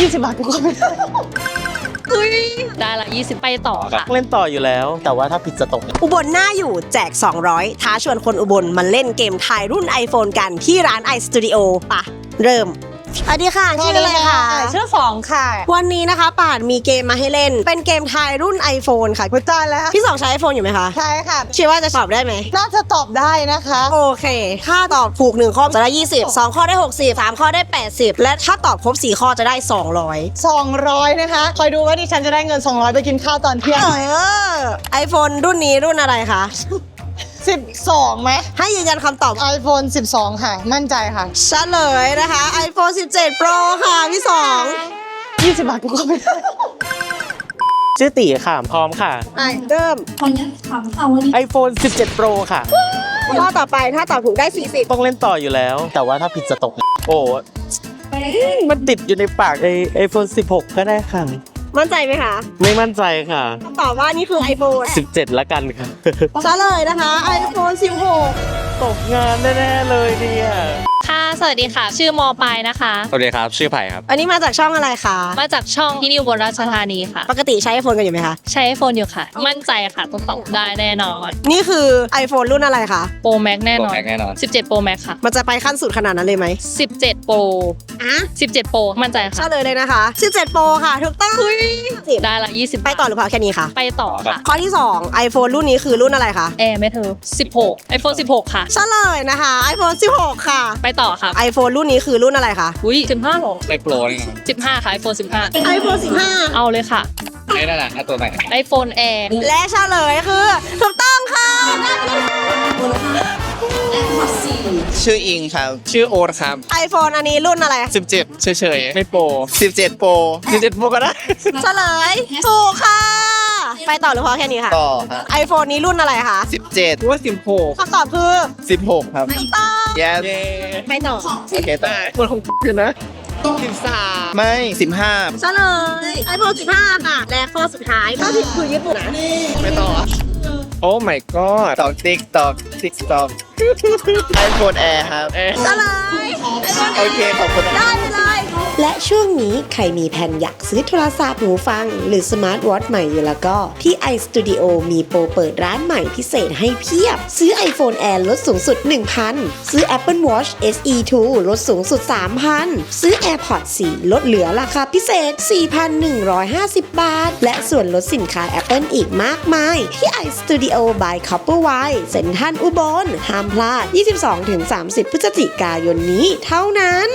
20บาทกูก็ไม่ได้ได้ละ20 ไปต่อค่ะ เล่นต่ออยู่แล้ว แต่ว่าถ้าผิดจะตก อุบลหน้าอยู่แจก 200 ท้าชวนคนอุบลมาเล่นเกมถ่ายรุ่น iPhone กันที่ร้าน iStudio ปะ เริ่ม สวัสดีค่ะชื่ออะไรคะชื่อสองค่ะ วันนี้นะคะป่านมีเกมมาให้เล่น เป็นเกมทายรุ่น iPhone ค่ะพุทธาแล้วพี่สองใช้ iPhone อยู่ไหมคะ ใช่ค่ะคิดว่าจะตอบได้ไหม น่าจะตอบได้นะคะ โอเค ถ้าตอบถูก 1 ข้อจะได้ 20 2 ข้อได้ 60 3 ข้อได้ 80 และถ้าตอบครบ 4 ข้อจะได้ 200 200 นะคะ คอยดูว่าดิฉันจะได้เงิน 200 ไปกินข้าวตอนเที่ยงเออ iPhone รุ่นนี้รุ่นอะไรคะ 12ไหม ให้ยืนยันคำตอบ iPhone 12 ค่ะ มั่นใจค่ะ เฉลยนะคะ iPhone 17 Pro ค่ะพี่สอง20 บาทกูก็ไม่ได้ชื่อตีค่ะ พร้อมค่ะ อะเริ่มขออนุญาตถามค่ะวันนี้ iPhone 17 Pro ค่ะ ข้อต่อไปถ้าตอบถูกได้ 40 ต้องเล่นต่ออยู่แล้ว แต่ว่าถ้าผิดจะตก โอ้ไปได้มันติดอยู่ในปากไอไอโฟน16 ก็ได้ค่ะ มั่นใจไหมคะไม่มั่นใจค่ะตอบว่านี่คือ iPhone 17 ละกันค่ะเฉลยนะคะ iPhone 16ตกงานแน่ ๆ เลยเนี่ยค่ะ สวัสดีค่ะ ชื่อมอปลายนะคะ สวัสดีครับ ชื่อไผ่ครับ อันนี้มาจากช่องอะไรคะมาจากช่องที่นิวบนราชธานีค่ะ ปกติใช้ iPhone กันอยู่ไหมคะ ใช้ iPhone อยู่ค่ะ มั่นใจค่ะต้องตอบได้แน่นอนนี่คือ iPhone รุ่นอะไรคะ Pro Max แน่นอน Pro Max แน่นอน 17 Pro Max ค่ะ มันจะไปขั้นสุดขนาดนั้นเลยไหม17 Pro อะ17 Pro มั่นใจเฉค่ะ ลยเลยนะคะ 17 Pro ค่ะถูกต้องสิบได้ละ 20ไปต่อหรือเปล่าแค่นี้คะไปต่อค่ะ ข้อที่ 2 iPhone รุ่นนี้คือรุ่นอะไรคะ Air ไหมเธอ16 iPhone 16 ค่ะ เฉลยนะคะ iPhone 16 ค่ะ ไปต่อค่ะ iPhone รุ่นนี้คือรุ่นอะไรคะ อุ้ย15หรอในโปรนี่ครับ15ค่ะ iPhone iPhone 15 เอาเลยค่ะ ไอ้นั่นน่ะตัวไหน iPhone Air 15และเฉลยคือถูกต้องค่ะ ชื่ออิงครับ ชื่อโอ๊ตครับ iPhone อันนี้รุ่นอะไร 17 เฉยๆ ไม่โปร 17 Pro 17 โปรก็ได้ เฉลยถูกค่ะ ไปต่อหรือพอแค่นี้ค่ะ ต่อครับ iPhone นี้รุ่นอะไรคะ17 ว่าสิบหกคำตอบคือ 16 ครับ ถูกต้อง yes เย้ไปต่อโอเคต่อคนของอยู่นะสิบสามไม่15เฉลย iPhone 15ค่ะ และข้อสุดท้ายถ้าผิดคือญี่ปุ่นนะไม่ต่อ โอ้ my god ตอกติ๊กตอกติ๊กตอก iPhone Air ครับเอ๊ะเฉลยโอเค ขอบคุณนะได้ไปเลย และช่วงนี้ใครมีแผนอยากซื้อโทรศัพท์หูฟัง หรือสมาร์ทวอทใหม่อยู่แล้วก็ ที่ iStudio มีโปรเปิดร้านใหม่พิเศษให้เพียบ ซื้อ iPhone Air ลดสูงสุด 1,000 ซื้อ Apple Watch SE 2ลดสูงสุด 3,000 ซื้อ AirPods 4 ลดเหลือราคาพิเศษ 4,150 บาท และส่วนลดสินค้า Apple อีกมากมาย ที่ iStudio by Copperwire เซ็นทรัลอุบลห้ามพลาด 22-30 พฤศจิกายนนี้เท่านั้น